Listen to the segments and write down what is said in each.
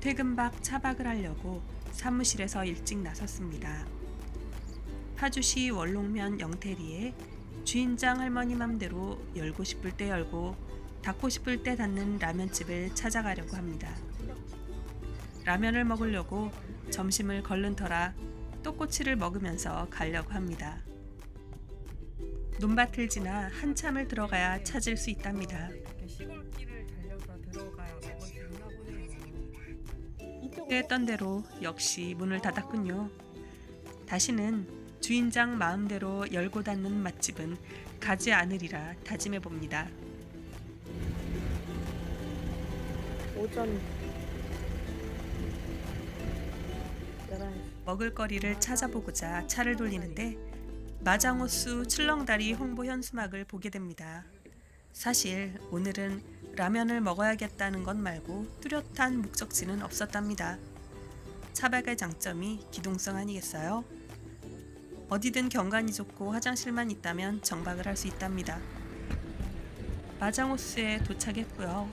퇴근박 차박을 하려고 사무실에서 일찍 나섰습니다. 파주시 원롱면 영태리에 주인장 할머니 맘대로 열고 싶을 때 열고 닫고 싶을 때 닫는 라면집을 찾아가려고 합니다. 라면을 먹으려고 점심을 걸른 터라 떡꼬치를 먹으면서 가려고 합니다. 논밭을 지나 한참을 들어가야 찾을 수 있답니다. 했던 대로 역시 문을 닫았군요. 다시는 주인장 마음대로 열고 닫는 맛집은 가지 않으리라 다짐해 봅니다. 오전 11시. 먹을거리를 찾아보고자 차를 돌리는데 마장호수 출렁다리 홍보 현수막을 보게 됩니다. 사실 오늘은 라면을 먹어야겠다는 것 말고 뚜렷한 목적지는 없었답니다. 차박의 장점이 기동성 아니겠어요? 어디든 경관이 좋고 화장실만 있다면 정박을 할 수 있답니다. 마장호수에 도착했고요.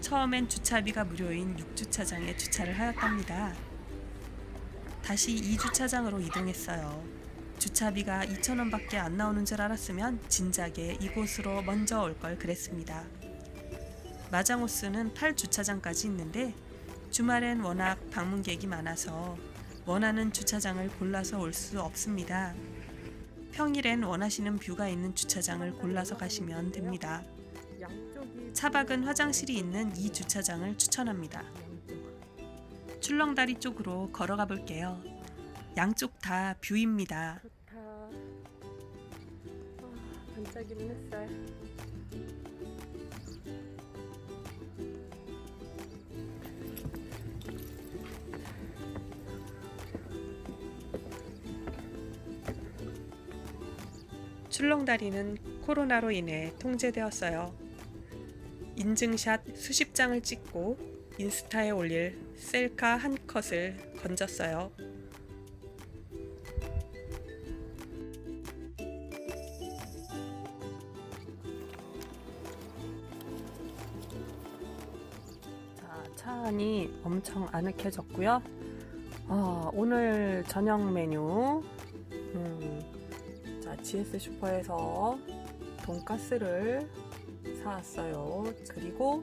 처음엔 주차비가 무료인 6주차장에 주차를 하였답니다. 다시 2주차장으로 이동했어요. 주차비가 2,000원밖에 안 나오는 줄 알았으면 진작에 이곳으로 먼저 올 걸 그랬습니다. 마장호스는 8주차장까지 있는데 주말엔 워낙 방문객이 많아서 원하는 주차장을 골라서 올 수 없습니다. 평일엔 원하시는 뷰가 있는 주차장을 골라서 가시면 됩니다. 차박은 화장실이 있는 이 주차장을 추천합니다. 출렁다리 쪽으로 걸어가 볼게요. 양쪽 다 뷰입니다. 아, 반짝이는 햇살. 출렁다리는 코로나로 인해 통제되었어요. 인증샷 수십 장을 찍고 인스타에 올릴 셀카 한 컷을 건졌어요. 자, 차 안이 엄청 아늑해졌고요. 어, 오늘 저녁 메뉴 음, 자, GS 슈퍼에서 돈가스를 사왔어요. 그리고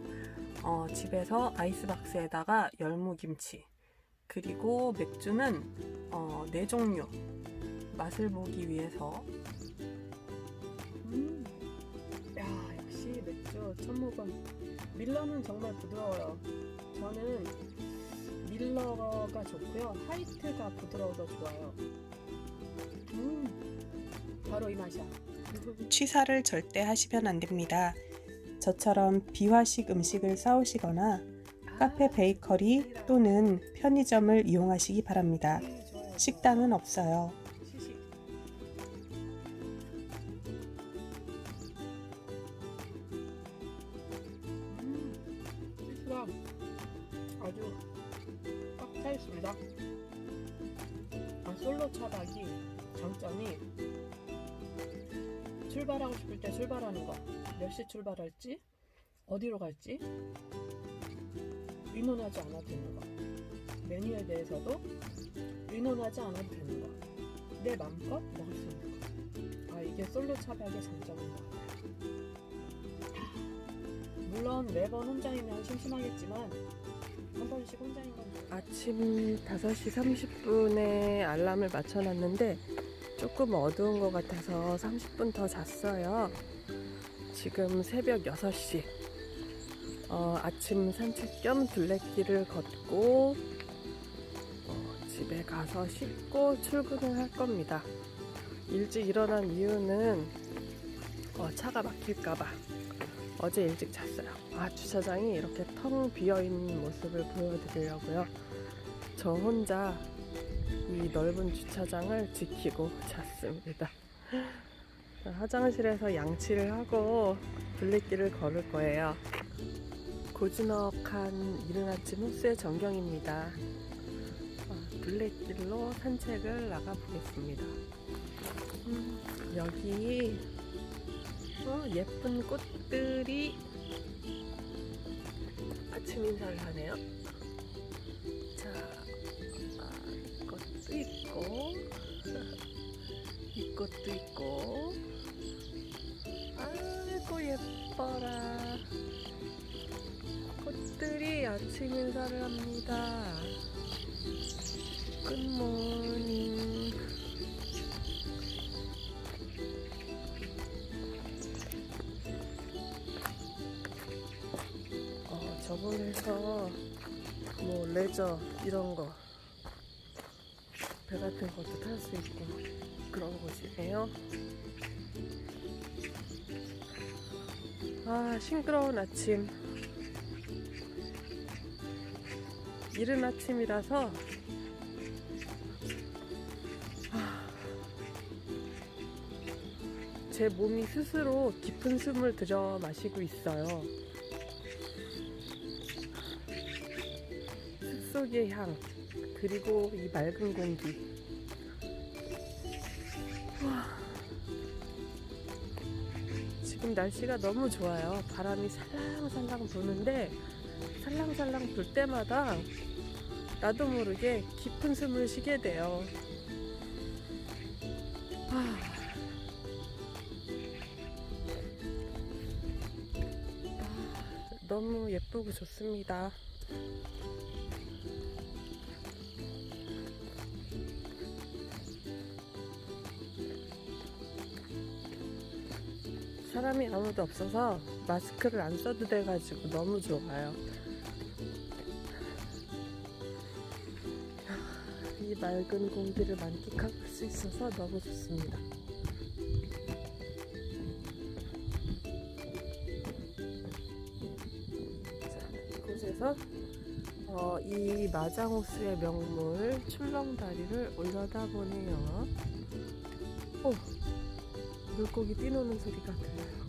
어, 집에서 아이스박스에다가 열무김치. 그리고 맥주는 어, 네 종류. 맛을 보기 위해서. 음, 야, 역시 맥주 첫 모금. 밀러는 정말 부드러워요. 저는 밀러가 좋고요. 하이트가 부드러워서 좋아요. 음, 바로 이 맛이야. 취사를 절대 하시면 안 됩니다. 저처럼 비화식 음식을 싸우시거나 카페 베이커리 또는 편의점을 이용하시기 바랍니다. 식당은 없어요. 음, 치즈가 아주 꽉 차 있습니다. 아, 솔로 차박이 장점이 출발하고 싶을 때 출발하는 거. 몇 시 출발할지, 어디로 갈지 의논하지 않아도 되는 거. 메뉴에 대해서도 의논하지 않아도 되는 거. 내 맘껏 먹을 수 있는 거. 아, 이게 솔로 차박의 장점인 것 같아요. 물론 매번 혼자이면 심심하겠지만 한 번씩 혼자인 건 아침 5시 30분에 알람을 맞춰놨는데 조금 어두운 것 같아서 30분 더 잤어요. 지금 새벽 6시. 어, 아침 산책 겸 둘레길을 걷고 어, 집에 가서 씻고 출근을 할 겁니다. 일찍 일어난 이유는 어, 차가 막힐까봐 어제 일찍 잤어요. 아 주차장이 이렇게 텅 비어 있는 모습을 보여드리려고요. 저 혼자 이 넓은 주차장을 지키고 잤습니다. 자, 화장실에서 양치를 하고 둘레길을 걸을 거예요. 고즈넉한 이른 아침 호수의 전경입니다. 어, 둘레길로 산책을 나가 보겠습니다. 음, 여기 어, 예쁜 꽃들이 아침 인사를 하네요. 꽃도 있고 이 꽃도 있고. 아이고 예뻐라. 꽃들이 아침 인사를 합니다. 굿모닝 어, 저번에서 뭐 레저 이런 거 배 같은 것도 탈 수 있고 그런 곳이네요. 아 싱그러운 아침. 이른 아침이라서 아, 제 몸이 스스로 깊은 숨을 들여 마시고 있어요. 숲속의 향 그리고 이 맑은 공기. 와, 지금 날씨가 너무 좋아요. 바람이 살랑살랑 부는데 살랑살랑 불 때마다 나도 모르게 깊은 숨을 쉬게 돼요. 아, 아, 너무 예쁘고 좋습니다. 사람이 아무도 없어서 마스크를 안 써도 돼가지고 너무 좋아요. 이 맑은 공기를 만끽할 수 있어서 너무 좋습니다. 자, 이곳에서 어, 이 마장호수의 명물 출렁다리를 올려다 보네요. 오, 물고기 뛰노는 소리가 들려요.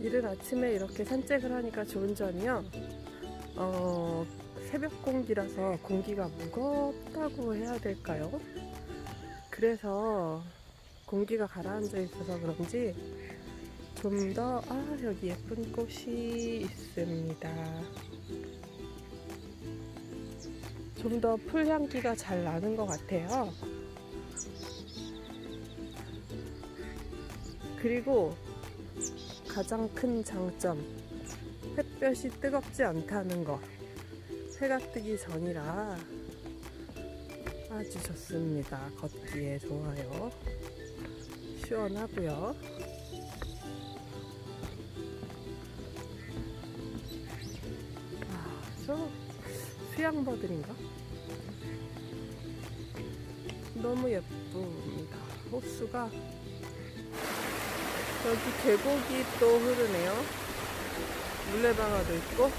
이른 아침에 이렇게 산책을 하니까 좋은 점이요. 어, 새벽 공기라서 공기가 무겁다고 해야 될까요? 그래서 공기가 가라앉아 있어서 그런지 좀 더, 아, 여기 예쁜 꽃이 있습니다. 좀 더 풀 향기가 잘 나는 것 같아요. 그리고 가장 큰 장점, 햇볕이 뜨겁지 않다는 거. 해가 뜨기 전이라 아주 좋습니다. 걷기에 좋아요. 시원하고요. 아, 저 수양버들인가? 너무 예쁩니다. 호수가 여기 계곡이 또 흐르네요. 물레방아도 있고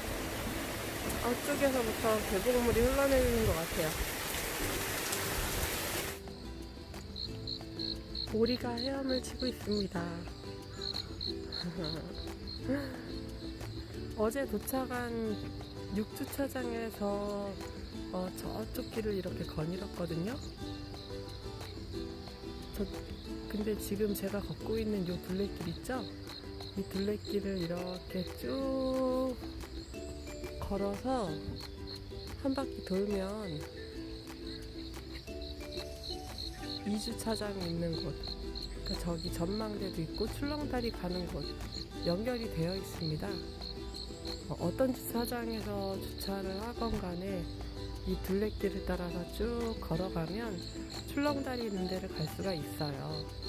앞쪽에서부터 계곡물이 흘러내리는 것 같아요. 오리가 헤엄을 치고 있습니다. 어제 도착한 육주차장에서 어, 저쪽 길을 이렇게 거닐었거든요. 근데 지금 제가 걷고 있는 이 둘레길 있죠? 이 둘레길을 이렇게 쭉 걸어서 한 바퀴 돌면 이주차장이 있는 곳, 그러니까 저기 전망대도 있고 출렁다리 가는 곳 연결이 되어 있습니다. 어, 어떤 주차장에서 주차를 하건 간에 이 둘레길을 따라서 쭉 걸어가면 출렁다리 있는 데를 갈 수가 있어요.